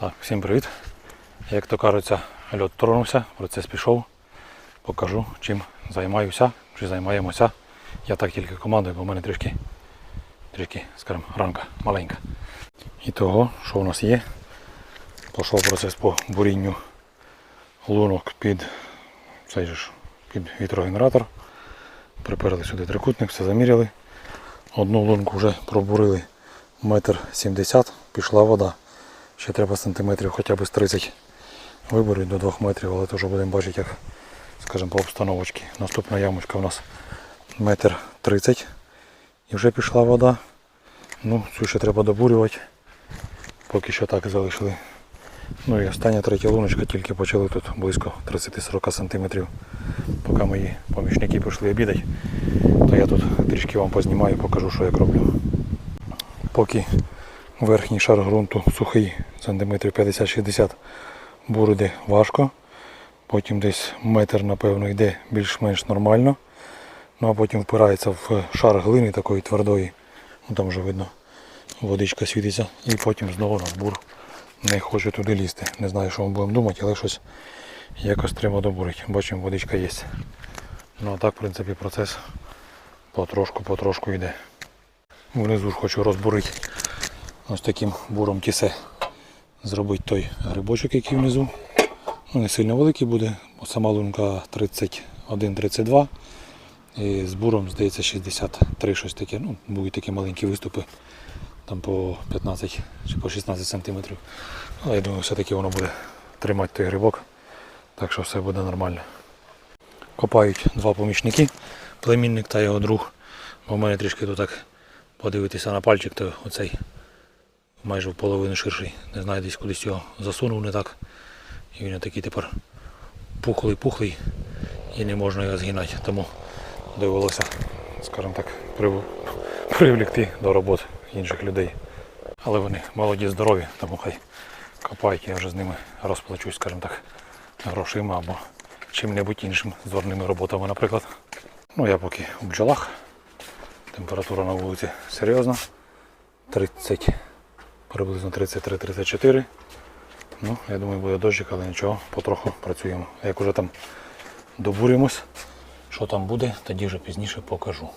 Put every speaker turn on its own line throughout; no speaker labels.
Так, всім привіт. Як то кажеться, льот тронувся, процес пішов. Покажу, чим займаюся, чи займаємося. Я так тільки командую, бо в мене трішки, трішки, скажімо, ранка маленька. І того, що у нас є, пішов процес по бурінню лунок під цей ж, під вітрогенератор. Приперли сюди трикутник, все заміряли. Одну лунку вже пробурили метр сімдесят, пішла вода. Ще треба сантиметрів хоча б з 30 виборити до 2 метрів, але теж будемо бачити, як, скажімо, по обстановочці. Наступна ямочка у нас метр 30 і вже пішла вода. Ну, цю ще треба добурювати. Поки що так залишили. Ну і остання третя луночка, тільки почали тут близько 30-40 сантиметрів. Поки мої помічники пішли обідати, то я тут трішки вам познімаю, покажу, що як роблю. Поки верхній шар ґрунту сухий, сантиметрів 50-60 бурити важко. Потім десь метр, напевно, йде більш-менш нормально. Ну а потім впирається в шар глини такої твердої. Ну там вже видно, водичка світиться. І потім знову на бур. Не хочу туди лізти. Не знаю, що ми будемо думати, але щось якось треба добурити. Бачимо, водичка є. Ну а так, в принципі, процес потрошку-потрошку йде. Внизу ж хочу розбурити ось таким буром тісе. Зробити той грибочок, який внизу. Ну, не сильно великий буде, сама лунка 31-32. І з буром, здається, 63 щось таке. Ну, будуть такі маленькі виступи, там по 15 чи по 16 сантиметрів. Але я думаю, все-таки воно буде тримати той грибок. Так що все буде нормально. Копають два помічники, племінник та його друг. Бо в мене трішки тут так подивитися на пальчик, то оцей майже в половину ширший. Не знаю, десь кудись його засунув не так. І він такий тепер пухлий-пухлий і не можна його згинати. Тому довелося, скажімо так, прив- привлекти до роботи інших людей. Але вони молоді, здорові, тому хай копають, я вже з ними розплачусь, скажімо так, грошима або чим-небудь іншим зворними роботами, наприклад. Ну я поки у бджолах. Температура на вулиці серйозна. 30, приблизно 33-34. Ну, я думаю, буде дощик, але нічого, потроху працюємо. Як уже там добуримось, що там буде, тоді вже пізніше покажу.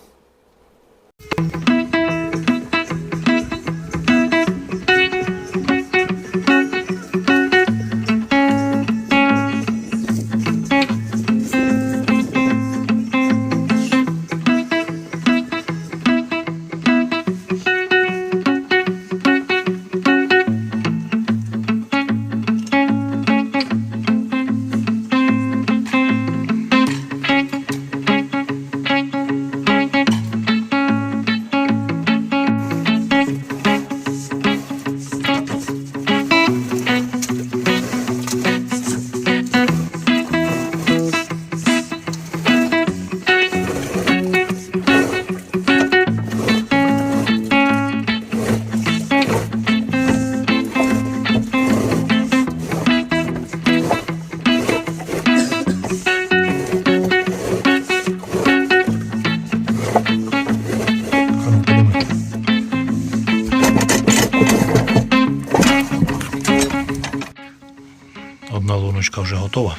Готова.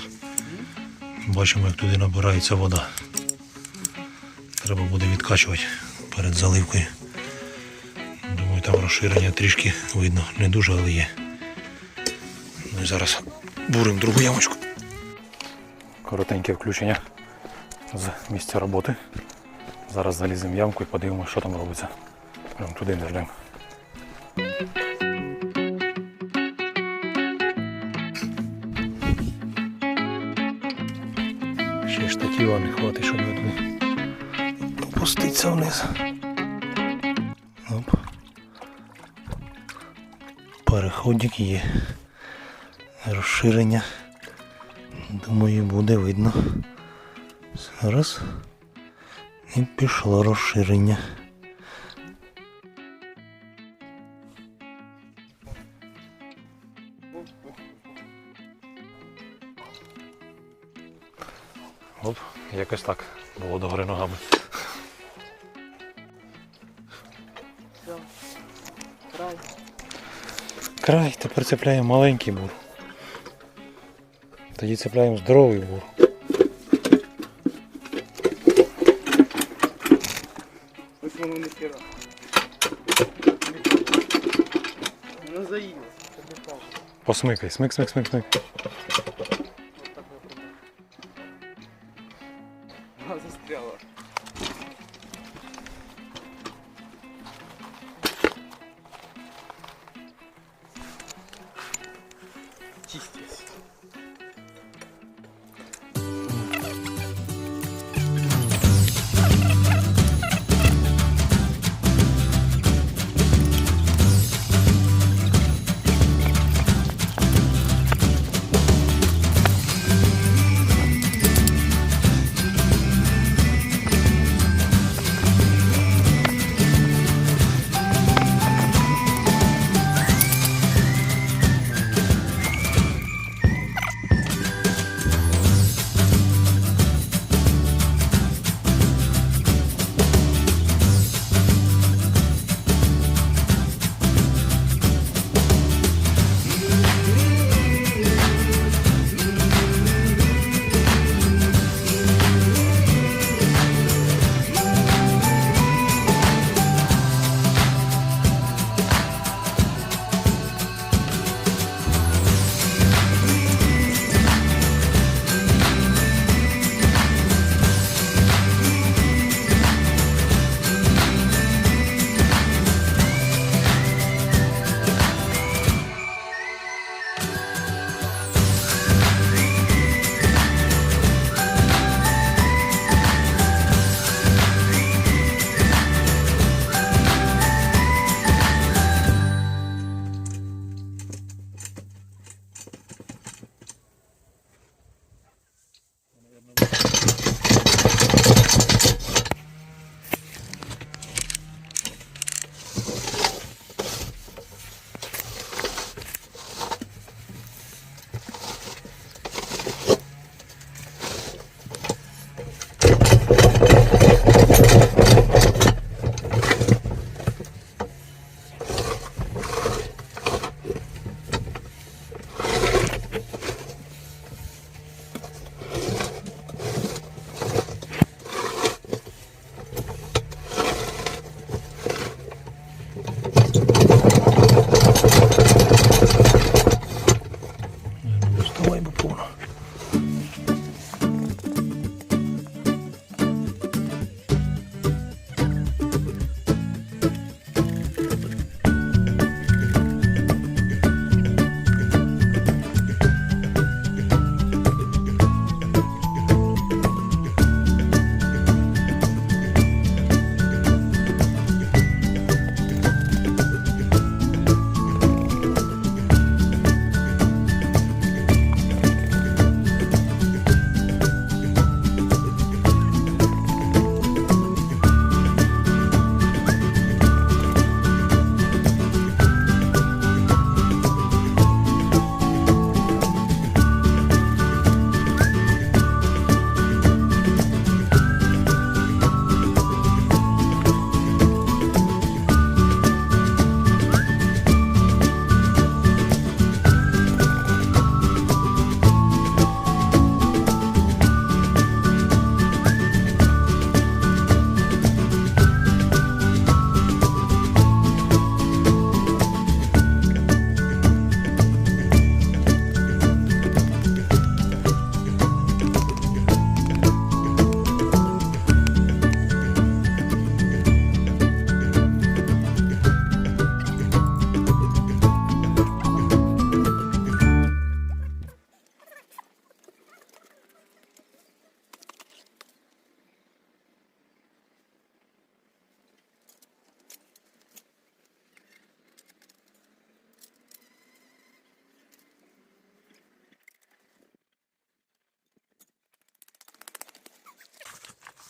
Бачимо, як туди набирається вода. Треба буде відкачувати перед заливкою. Думаю, там розширення трішки видно, не дуже, але є. Ну і зараз буримо другу ямочку. Коротеньке включення з місця роботи. Зараз заліземо в ямку і подивимося, що там робиться. Прямо туди не хватить, щоб опуститися вниз. Оп. Переходик є. Розширення. Думаю, буде видно. Зараз. І пішло розширення. Оп, якось так було догори ногами.
Край.
Край, тепер цепляємо маленький бур. Тоді цепляємо здоровий бур.
Ось воно не хера. Воно заїло.
Посмикай, смик, смик, смик, смик.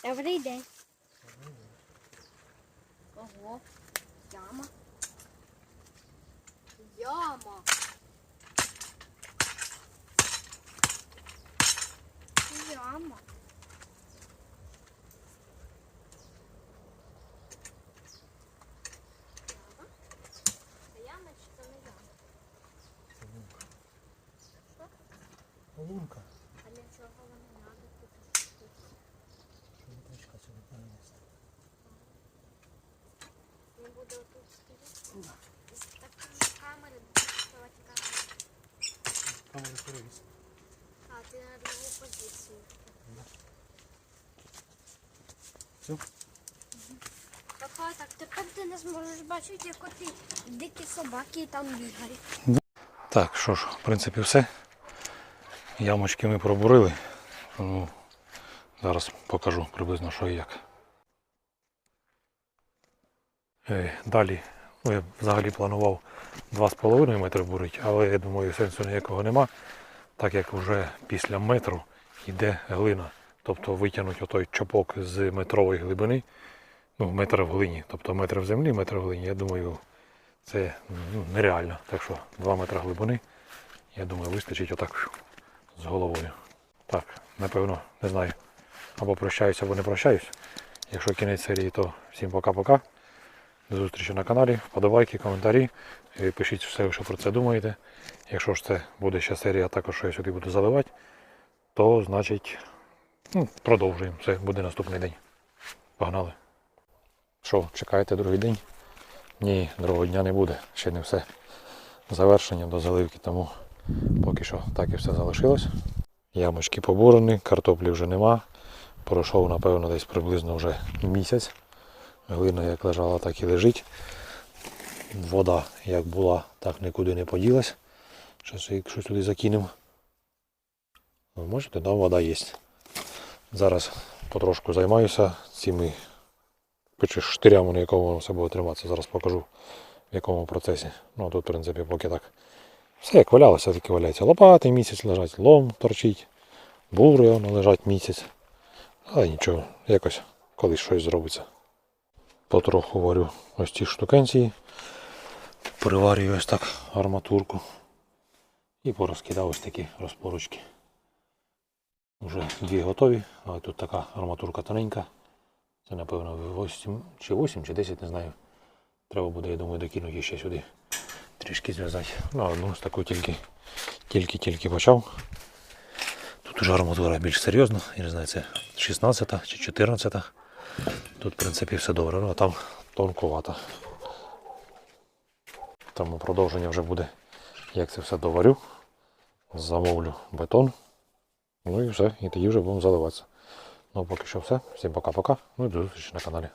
Every day. Oh, yama. Yama. Yama.
Лунка.
Камера.
Перевіз.
А, ти на другу позицію.
Все?
Папа, так тепер ти не зможеш бачити, як оті дикі собаки там бігають.
Так, що ж, в принципі, все. Ямочки ми пробурили. Ну, зараз покажу приблизно, що і як. Далі ну, я взагалі планував 2,5 метри бурити, але я думаю, сенсу ніякого нема, так як вже після метру йде глина. Тобто витягнуть отой чопок з метрової глибини, ну, метр в глині, тобто метр в землі, метр в глині. Я думаю, це ну, нереально. Так що 2 метри глибини, я думаю, вистачить отак з головою. Так, напевно, не знаю. Або прощаюсь, або не прощаюсь. Якщо кінець серії, то всім пока-пока. До зустрічі на каналі. Вподобайки, коментарі. Пишіть все, що про це думаєте. Якщо ж це буде ще серія, також що я сюди буду заливати, то значить ну, продовжуємо. Це буде наступний день. Погнали. Що, чекаєте другий день? Ні, другого дня не буде. Ще не все. Завершення до заливки, тому поки що так і все залишилось. Ямочки побурені, картоплі вже нема. Пройшов, напевно, десь приблизно вже місяць. Глина як лежала, так і лежить. Вода як була, так нікуди не поділась. Щось, якщо сюди закинемо. Можете, там вода є. Зараз потрошку займаюся цими штирями, на якому все буде триматися. Зараз покажу в якому процесі. Ну тут, в принципі, поки так. Все як валялося, так і валяється. Лопати місяць лежать, лом торчить, бури воно лежать місяць. Але нічого, якось колись щось зробиться. Потроху варю ось ці штукенції. Приварюю ось так арматурку. І порозкидав ось такі розпорочки. Вже дві готові, але тут така арматурка тоненька. Це напевно 8 чи 8, чи 10, не знаю. Треба буде, я думаю, докинути ще сюди. Трішки зв'язати. Ну, одну з тільки, тільки-тільки почав. Тут уже арматура більш серйозна, я не знаю, це 16 чи 14. Тут, в принципі, все добре, ну а там тонкувато. Тому продовження вже буде, як це все доварю. Замовлю бетон. Ну і все, і тоді вже будемо заливатися. Ну поки що все. Всім пока-пока. Ну і до зустрічі на каналі.